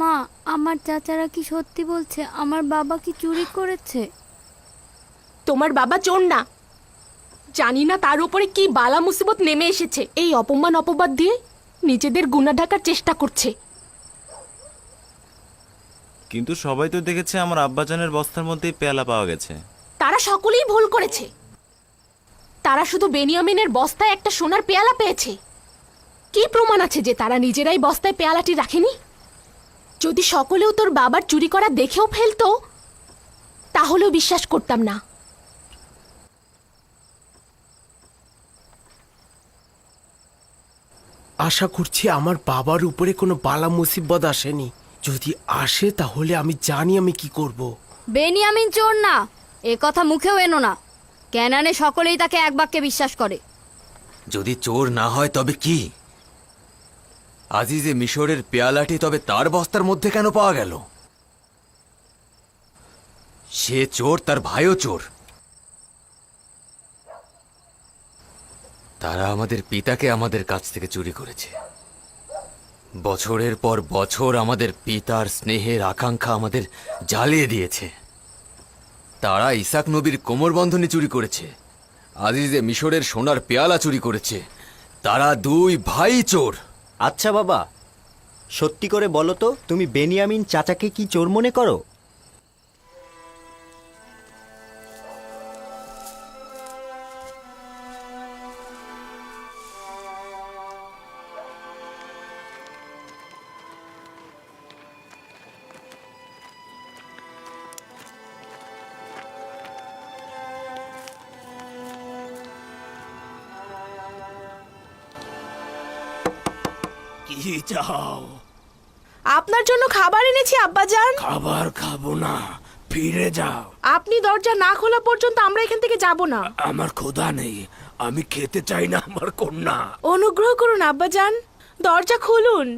মা আমার চাচারা কি সত্যি বলছে? আমার বাবা কি চুরি করেছে? তোমার বাবা চোর না। জানি না তার উপরে কি বালা মুসিবত নেমে এসেছে। এই অপমান অপবাদ দিয়ে নিজেদের গুণা ঢাকার চেষ্টা করছে। কিন্তু সবাই তো দেখেছে আমার আব্বাজানের বস্তার মধ্যেই পেয়ালা পাওয়া গেছে। তারা সকলেই ভুল করেছে। তারা শুধু বেনিয়ামিনের বস্তায় একটা সোনার পেয়ালা পেয়েছে। কি প্রমাণ আছে যে তারা নিজেরাই বস্তায় পেয়ালাটি রাখেনি? যদি সকলেও তোর বাবার চুরি করা দেখেও ফেলতো তাহলেও বিশ্বাস করতাম না। আশা করছি আমার বাবার উপরে কোনো বালা মুসিবত আসেনি। যদি আসে তাহলে আমি জানি আমি কি করব। বেনিয়ামিন চোর না এ কথা মুখেও এনো না। কেনানে সকলেই তাকে এক বাক্যে বিশ্বাস করে। যদি চোর না হয় তবে কি? আজিজে মিশরের পেয়ালাটি তবে তার বস্তার মধ্যে কেন পাওয়া গেল? সে চোর তার ভাইও চোর। তারা আমাদের পিতাকে আমাদের কাছ থেকে চুরি করেছে। বছরের পর বছর আমাদের পিতার স্নেহের আকাঙ্ক্ষা আমাদের জ্বালিয়ে দিয়েছে। তারা ইসাক নবীর কোমরবন্ধনী চুরি করেছে। আজিজে মিশরের সোনার পেয়ালা চুরি করেছে। তারা দুই ভাই চোর। আচ্ছা বাবা সত্যি করে বলো তো তুমি বেনিয়ামিন চাচাকে কি চোর মনে করো? কি চাও। আপনার জন্য খাবার এনেছি আব্বাজান। খাবার খাব না ফিরে যাও। আপনি দরজা না খোলা পর্যন্ত আমরা এখান থেকে যাব না। আমার ক্ষুধা নেই আমি খেতে চাই না আমার কন্যা। অনুগ্রহ করুন আব্বাজান। দরজা খুলুন।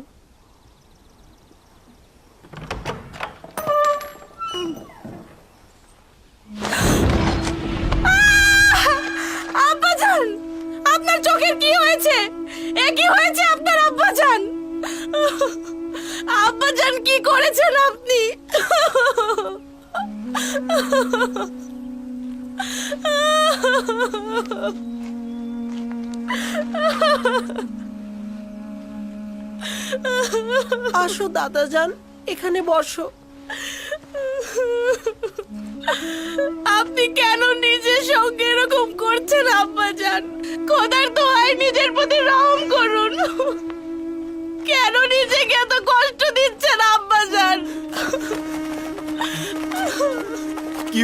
আব্বাজান আপনার চোখের কি হয়েছে? এ কি হয়েছে? আব্বাজান কি করেছেন আপনি? আসো দাদাজান এখানে বসো। আপনি কেন নিজের সঙ্গে এরকম করছেন আব্বাজান? খোদার দোহাই নিজের প্রতি রহম করুন।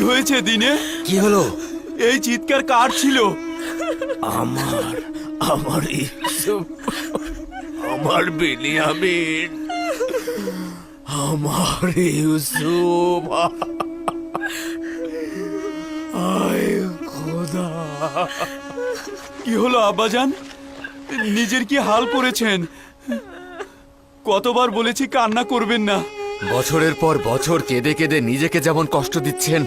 হয়েছে দিনে? কি হলো? এই চিৎকার কার ছিল? আমার আমার ইউসুফ আমার বেনিয়ামিন আমার ইউসুফ। আয় খোদা। কি হলো আব্বাজান? নিজের কি হাল করেছেন? কতবার বলেছি কান্না করবেন না। বছরের পর বছর কেঁদে কেঁদে নিজেকে যেমন কষ্ট দিচ্ছেন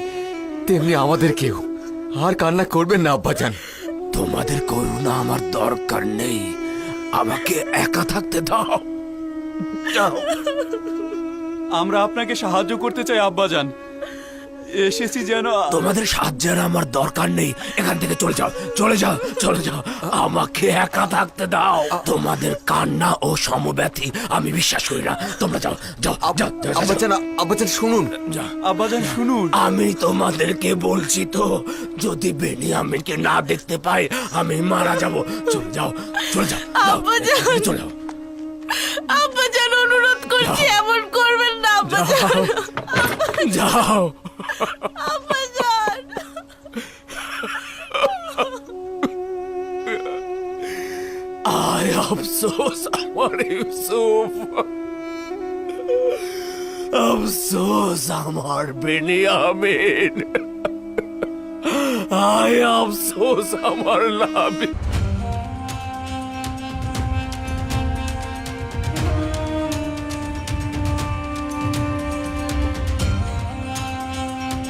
তেমনি আমাদের কেউ। আর কান্না করবেন না আব্বাজান। তোমাদের করুণা আমার দরকার নেই। আমাকে একা থাকতে দাও। যাও। আমরা আপনাকে সাহায্য করতে চাই আব্বাজান। এসেছি যেন তোমাদের সাহায্যের আমার দরকার নেই। এখান থেকে চলে যাও চলে যাও চলে যাও। আমাকে একা থাকতে দাও। তোমাদের কান্না ও সমব্যথি আমি বিশ্বাস করি না। তোমরা যাও যাও। আব্বাজান আব্বাজান শুনুন। যাও। আব্বাজান শুনুন। আমি তোমাদেরকে বলছি তো যদি বেনি বেনিয়ামিনকে না দেখতে পাই আমি মারা যাব। চলে যাও চলে যাও যাও, আব্বাজান। চলে যাও। আব্বাজান অনুরোধ করছি এমন করবেন না আব্বাজান। যাও। আব্বাজান আয় আফসোস আমার ইউসুফ আফসোস আমার বেনিয়ামিন আয় আফসোস আমার লাভি